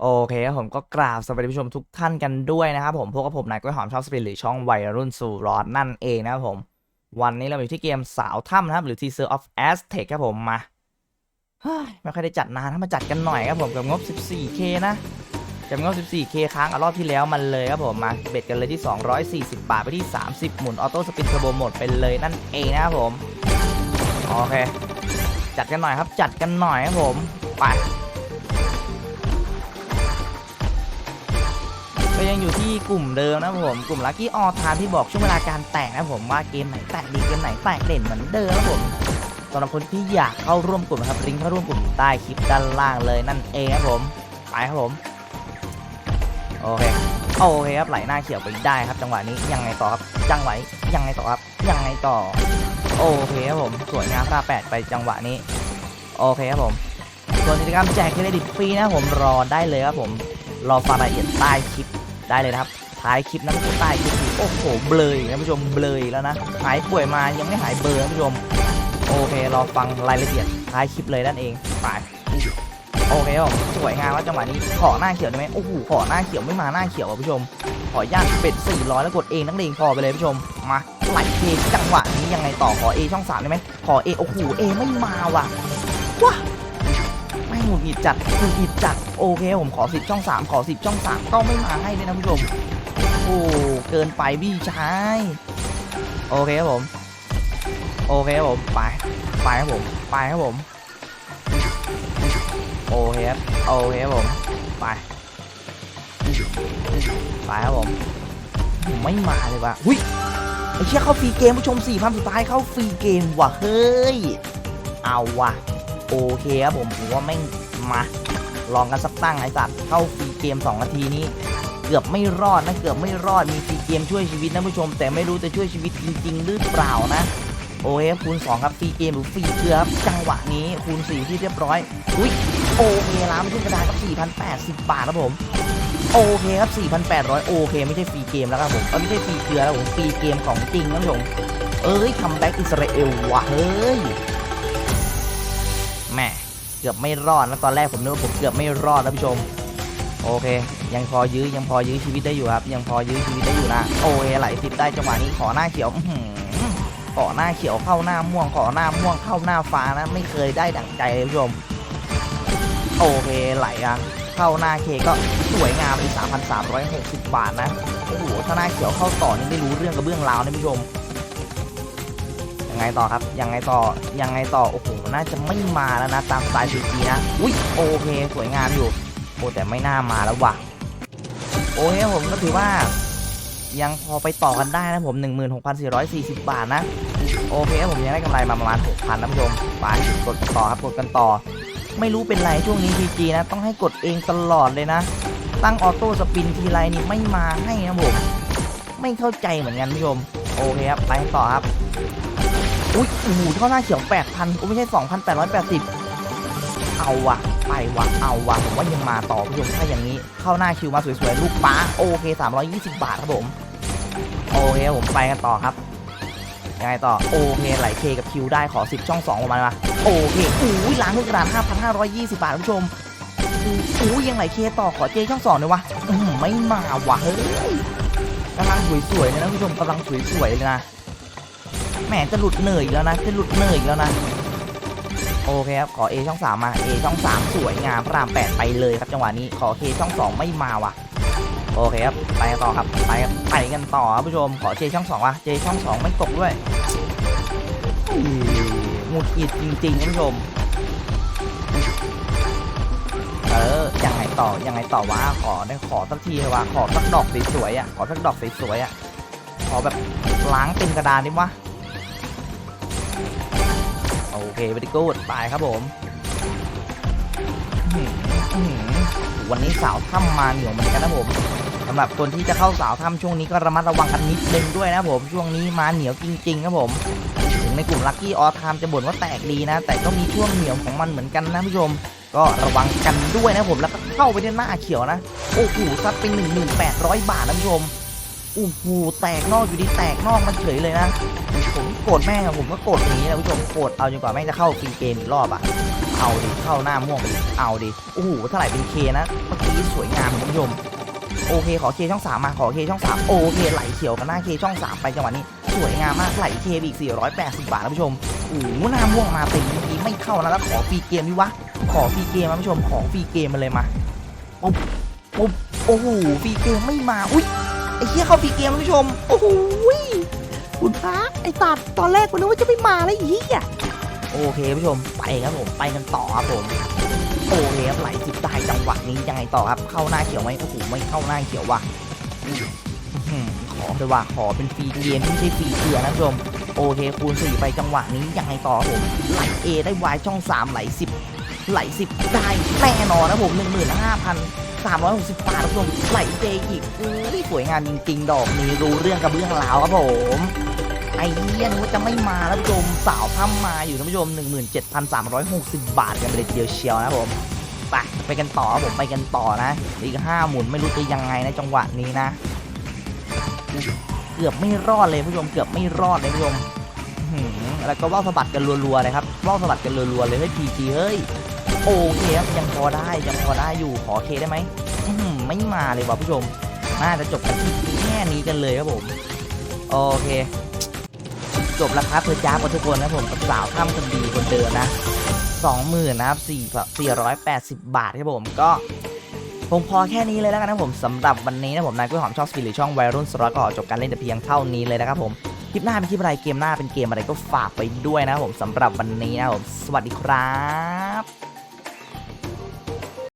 โอเคครับผมก็กราบสวัสดีผู้ชมทุกท่านกันด้วยนะครับผมพวกกับผมนายกล้วยหอมชอบสปินหรือช่องวัยรุ่นสู่ร้อนนั่นเองนะครับผม วันนี้เราอยู่ที่เกมสาวถ้ำนะครับ หรือ Teaser of Aztec ครับผมมาไม่ค่อยได้จัดนานถ้ามาจัดกันหน่อยครับผมกับงบ 14k นะกับงบ 14k ค้างเอารอบที่แล้วมันเลยครับผมมาเบ็ดกันเลยที่ 240 บาทไปที่ 30 หมุนออโต้สปินเทอร์โบหมดไปเลยนั่นเองนะครับผมโอเค จัดกันหน่อยครับจัดกันหน่อยครับผมไป็ยังอยู่ที่กลุ่มเดิมนะผมกลุ่มลั c กี้ออทานที่บอกช่วงเวลาการแตกนะผมว่าเกมไหนแตกดีเกมไหนแตกเด่นเหมือนเดิมนะครับผมสำหรับคนที่อยากเข้าร่วมกลุ่มนะครับลิงก์เข้าร่วมกลุ่มใต้คลิปด้านล่างเลยนั่นเองครับผมไปครับผมโอเคโอเคครับไหลหน้าเขียวไปได้ครับ จังหวะนี้ยังไงต่อครับจังหวะนี้ยังไงต่อครับยังไงต่อ โอเคครับผมสวยงามท่าแปดไปจังหวะนี้ โอเคครับผมส่วนกิจกรรมแจกเครดิตฟรีนะผมรอได้เลยครับผมรอฟังรายละเอียดใต้คลิป ได้เลยนะครับท้ายคลิปนั้นใต้คลิปโอ้โหเบลยนะผู้ชมเบลยแล้วนะหายป่วยมายังไม่หายเบลอนะผู้ชมโอเครอฟังรายละเอียดท้ายคลิปเลยนั่นเองไปโอเคครับสวยงามว่าจังหวะนี้ขอหน้าเขียวได้ไหมโอ้โหขอหน้าเขียวไม่มาหน้าเขียวอะผู้ชม ขอย่างเป็ด400 แล้วกดเองนักเลงพอไปเลยผู้ชมมาไหลเทจังหวะนี้ยังไงต่อขอเอช่องสามได้ไหมขอเอโอ้โหเอไม่มาว่ะว้า หงุดหงิดจัดหงุดหงิดจัดโอเคผมขอสิบช่องสามขอสิบช่องสามก็ไม่มาให้เลยนะผู้ชมโอ้เกินไปพี่ชายโอเคครับผม โอเคครับผมไปไปครับผมไปครับผมโอเคครับโอเคครับผมไปไปครับผมผมไม่มาเลยว่ะหุ้ยไอ้เชี่ยเข้าฟรีเกมผู้ชมสี่พันสุดท้ายเข้าฟรีเกมว่ะเฮ้ยเอาว่ะ เคครับผมผมว่าไม่งมาลองกันสักตั้งไอ้สัตว์เข้าฟรีเกม 2 นาทีนี้ เกือบไม่รอดนะเกือบไม่รอดมีฟรีเกมช่วยชีวิตนะผู้ชม แต่ไม่รู้จะช่วยชีวิตจริงๆหรือเปล่านะโอเคคูณ2ครับฟรีเกมหรือฟรีเกลือครับจังหวะนี้คูณ4ที่เรียบร้อยอุ้ยโอเคล้านขึ้นกระดานครับ4,080 บาทครับผมโอเคครับ 4,800 โอเคไม่ใช่ฟรีเกมแล้วครับผมไม่ใช่ฟรีเกลือแล้วผมฟรีเกมของจริงนะผู้ชมเอ้ยคัมแบ็กอิสราเอลว่ะเฮ้ย กือบไม่รอดนะตอนแรกผมนึกว่าผมเกือบไม่รอดนะผู้ชม โอเค ยังพอยื้อยังพอยื้อชีวิตได้อยู่ครับ ยังพอยื้อชีวิตได้อยู่นะโอเคไหลติดได้จังหวะนี้ขอหน้าเขียวขอหน้าเขียวเข้าหน้าม่วงขอหน้าม่วงเข้าหน้าฟ้านะไม่เคยได้ดั่งใจเลยผู้ชมโอเคไหลอะเข้าหน้าเคก็สวยงามเลย3,360 บาทนะโอ้โหถ้าหน้าเขียวเข้าต่อนี่ไม่รู้เรื่องกับเบื้องราวนะผู้ชม ยังไงต่อครับ ยังไงต่อ ยังไงต่อ โอ้โห น่าจะไม่มาแล้วนะ ตามสไตล์ซีจีนะ อุ้ยโอเค สวยงามอยู่ โอ้แต่ไม่น่ามาแล้วว่ะ โอเคผมก็ถือว่า ยังพอไปต่อกันได้นะผม 16,440 บาทนะ โอเคผมยังได้กำไรมาประมาณ 6,000นะผู้ชมไปกดกันต่อครับ กดกันต่อ ไม่รู้เป็นไรช่วงนี้ PG นะ ต้องให้กดเองตลอดเลยนะ ตั้งออโต้สปินทีไรนี่ไม่มาให้นะผม ไม่เข้าใจเหมือนกันผู้ชม โอเคครับ ไปต่อครับ อุ้ยโอ้โหเท่าหน้าเขียว 8,000ก็ไม่ใช่ 2,880 เอาวะไปวะเอาวะผมว่ายังมาต่อผู้ชมถ้าอย่างนี้เข้าหน้าคิวมาสวยๆ ลูกป้า โอเค 320 บาทครับผม โอเคผมไปกันต่อครับยังไงต่อ โอเคไหลเคกับคิวได้ขอ 10 ช่อง 2 ประมาณมาโอเคอุ้ยล้างลูกกระดาน5,520 บาทคุณผู้ชมอุ้ยยังไหลเคต่อขอเจช่อง2เลยวะไม่มาวะเฮ้ยกำลังสวยๆเลยนะคุณผู้ชมกำลังสวยๆเลยนะ แหมจะหลุดเหนื่อยแล้วนะจะหลุดเหนื่อยแล้วนะโอเคครับขอ A ช่อง 3 มา A ช่อง 3 สวยงามพระราม8ไปเลยครับจังหวะนี้ขอ K ช่อง 2 ไม่มาว่ะโอเคครับไปกันต่อครับไปกันไปกันต่อครับผู้ชมขอ J ช่อง2ว่ะ J ช่อง2ไม่ตกด้วยหงุดหงิดจริงๆท่านผู้ชมเออยังไงต่อยังไงต่อวะขอได้ขอสักทีเลยวะขอสักดอกสวยๆอะขอสักดอกสวยๆอะขอแบบล้างเต็มกระดานดิวะ โอเคไปดิกูดไปครับผม วันนี้สาวถ้ำมาเหนียวเหมือนกันนะผมสำหรับคนที่จะเข้าสาวถ้ำช่วงนี้ก็ระมัดระวังกันนิดนึงด้วยนะผมช่วงนี้มาเหนียวจริง ๆ ครับผมถึงในกลุ่มลัคกี้ออทามจะบ่นว่าแตกดีนะ แต่ก็มีช่วงเหนียวของมันเหมือนกันนะผู้ชม ก็ระวังกันด้วยนะผมแล้วก็เข้าไปในหน้าเขียวนะโอ้โหซัดเป็น1,800 บาทนะผู้ชม โอ้โหแตกนอกอยู่ดีแตกนอกมันเฉยเลยนะ ผมโกรธแม่ผมก็โกรธอย่างนี้นะผู้ชมโกรธเอาจนกว่าแม่งจะเข้าฟรีเกมอีกรอบอะเอาดิเข้าหน้าม่วงไปดิเอาดิโอ้โหเท่าไหร่เป็นเคนะเมื่อกี้สวยงามคุณผู้ชมโอเคขอเคช่องสามมาขอเคช่องสามโอเคไหลเขียวกับหน้าเคช่องสามไปจังหวะนี้สวยงามมากไหลเคอีก480 บาทนะผู้ชมโอ้โหหน้าม่วงมาเต็มเมื่อกี้ไม่เข้านะแล้วขอฟรีเกมดิวะขอฟรีเกมนะผู้ชมขอฟรีเกมมาเลยมาปุ๊บปุ๊บโอ้โหฟรีเกมไม่มาอุ้ย ไอ้เหี้ยเข้าฟีเกมนะผู้ชม โอ้โหคุณพระไอ้ตัดตอนแรกกูนึกว่าจะไม่มาแล้วอีเหี้ยโอเคผู้ชมไปครับผมไปกันต่อครับผมโอเคครับไหลสิบได้จังหวะนี้ยังไงต่อครับ เข้าหน้าเขียวไหมโอ้โหไม่เข้าหน้าเขียวว่ะหือขอเลยว่าขอเป็นฟรีเกมที่ไม่ใช่ฟรีเกลือนะผู้ชมโอเคคูณ4ไปจังหวะนี้ยังไงต่อครับผมไหล A ได้ Y ช่อง3ไหล10 ไหล10ได้แน่นอนนะผม15,000 360บบาทครับผมไหลเจอีกอุ้ยสวยงามจริงๆ ดอกนี้รู้เรื่องกับเรื่องราวครับผมไอ้เหี้ยนึกว่าจะไม่มาแล้วผู้ชมสาวพั่มมาอยู่ท่านผู้ชม 17,360 บาทกันไปเลยเดียวเชียวนะผมไปไปกันต่อครับผมไปกันต่อนะอีกห้าหมุนไม่รู้จะยังไงนะจังหวะนี้นะ เกือบไม่รอดเลยผู้ชมเกือบไม่รอดเลยผู้ชมแล้วก็ว่าวสะบัดกันรัวๆเลยครับว่าวสะบัดกันรัวๆเลยเฮ้ยพีจีเฮ้ย โอเคครับยังพอได้ยังพอได้อยู่ขอเคได้ไหมไม่มาเลยว่ะผู้ชมน่าจะจบกันที่แค่นี้กันเลยครับผมโอเค จบแล้วครับเพื่อจ้าทุกคนนะผมกับสาวข้ามคนดีคนเดิมนะสองหมื่นนะครับสี่สี่ร้อยแปดสิบบาทครับผมก็ผมพอแค่นี้เลยแล้วกันนะผมสำหรับวันนี้นะผมนายกล้วยหอมชอบสปีดหรือช่องวัยรุ่นสล็อตก็จบการเล่นแต่เพียงเท่านี้เลยนะครับผมคลิปหน้าเป็นคลิปอะไรเกมหน้าเป็นเกมอะไรก็ฝากไปด้วยนะครับผมสำหรับวันนี้นะผมสวัสดีครับ